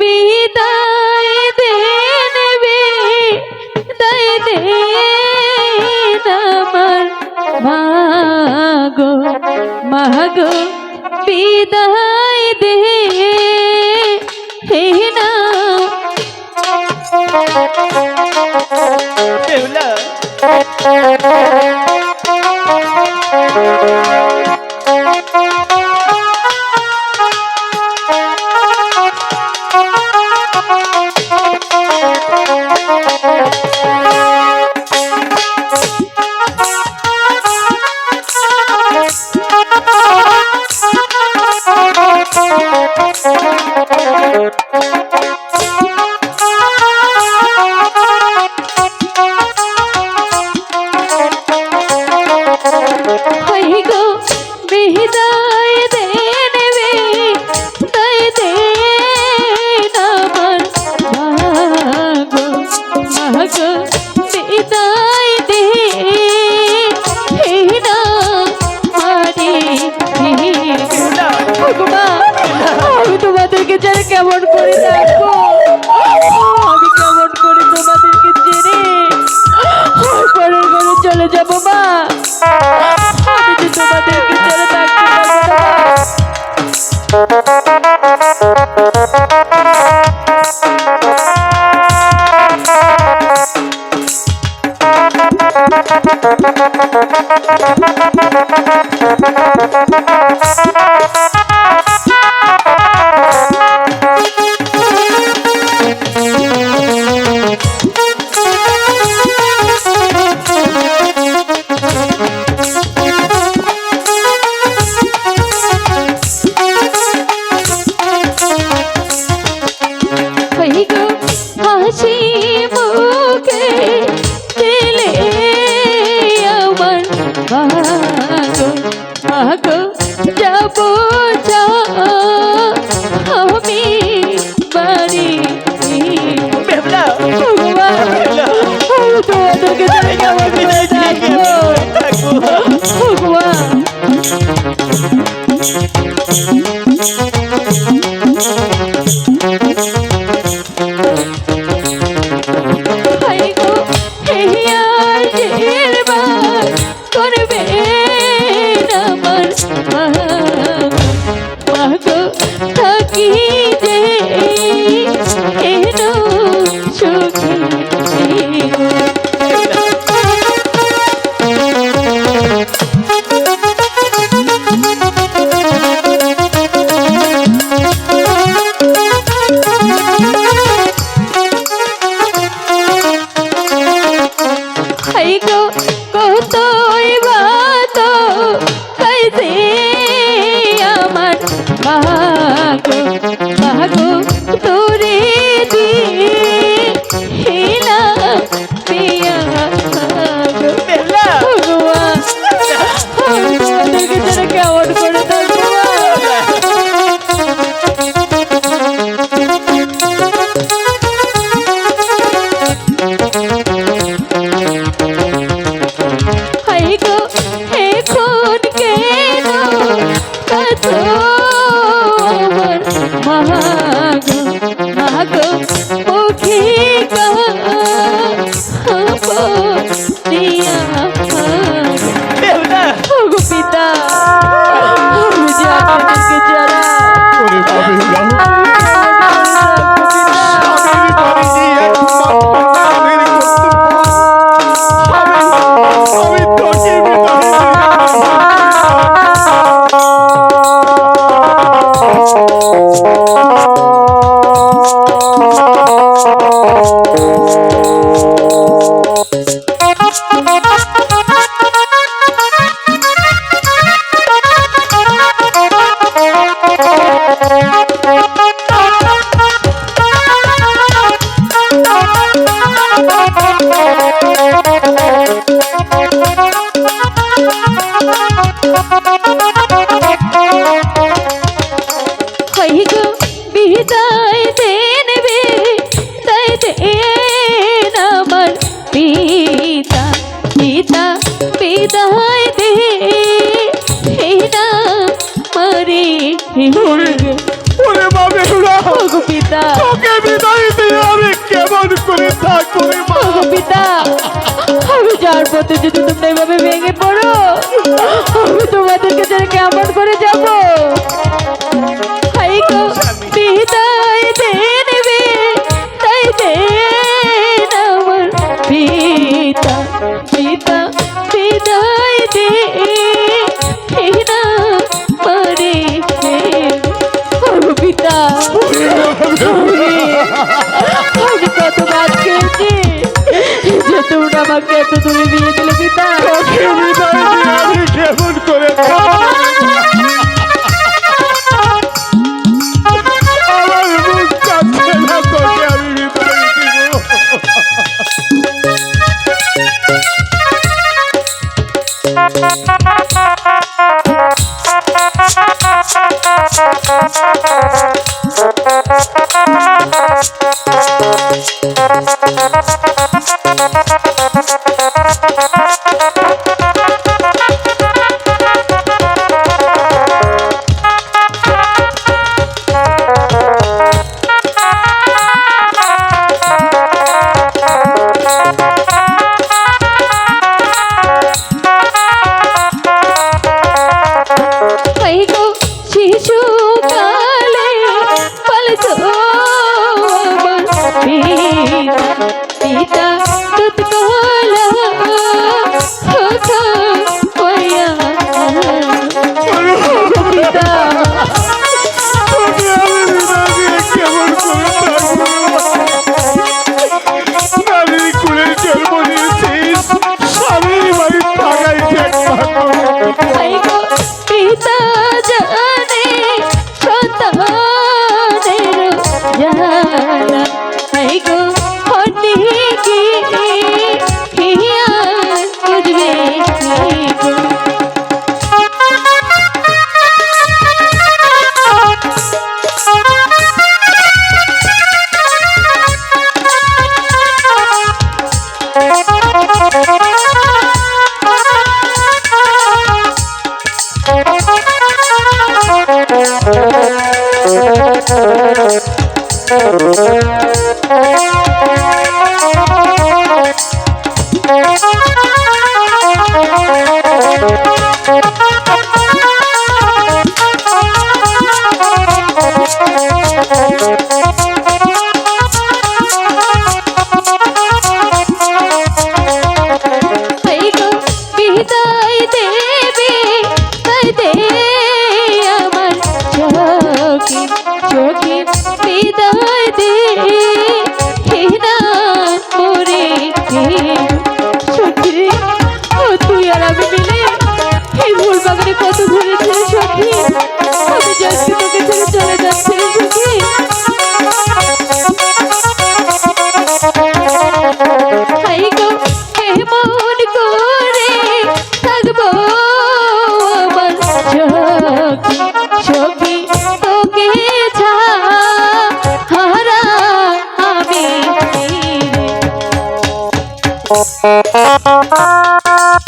বিদায় দেবে দায় দে আমার ভাগো মাগো বিদায় দে হে না। দেউলা বাবা আগো যাব বাবা পিতা তোকে বিদায় দিয়ে আমি কেমন করে থাকব পিতা আমি যার পথে যদি তোমরা তোর কাছে কেমন করে যাব। বিদায় দে নেবে তাই দে আমার পিতা পিতা, বিদায় দে পরে পিতা। কত বাদ খেয়েছি, যে তোমরা আমাকে এত তুমি দিয়ে দিলে পিতা। কেমন too.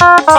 Uh-oh.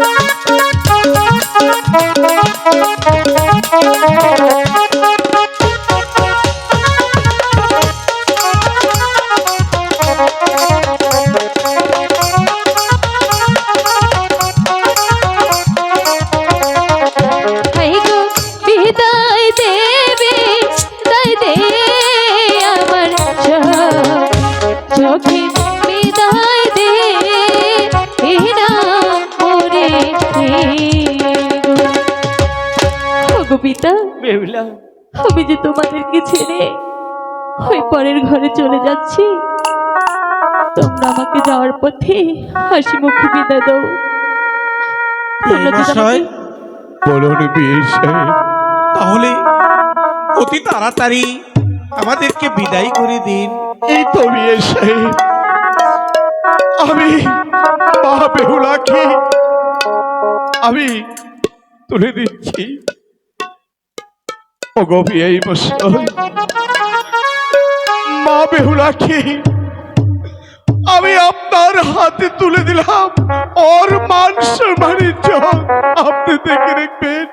Bye. আমি যে তোমাদেরকে ছেড়ে ওই পরের ঘরে চলে যাচ্ছি। তোমরা আমাকে যাওয়ার পথে হাসি মুখে বিদায় দাও। বলুন তাহলে অতি তাড়াতাড়ি আমাদেরকে বিদায় করে দিন। এই তো বিয়ে সাহেব। আমি মা বেহুলাকে আমি তুলে দিচ্ছি। ও গভি এই মশাই মা বেহুলাকে আমি আপনার হাতে তুলে দিলাম। ওর মান সম্মানের জন্য আপনি দেখে রাখবেন।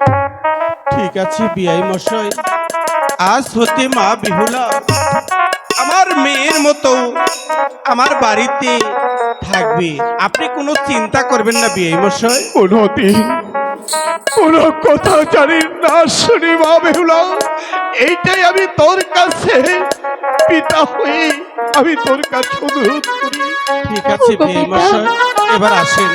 ঠিক আছে বিআই মশাই। আজ হতে মা বিহুলা আমার মেয়ের মতো আমার বাড়িতে থাকবে। আপনি কোনো চিন্তা করবেন না বিআই মশাই। কোনদিন কোনো কথা জানি না শুনি মা বেহুলা। এইটাই আমি তোর কাছে। পিতা হয়ে আমি তোর কাছে অনুরোধ করি। ঠিক আছে এবার আসেন।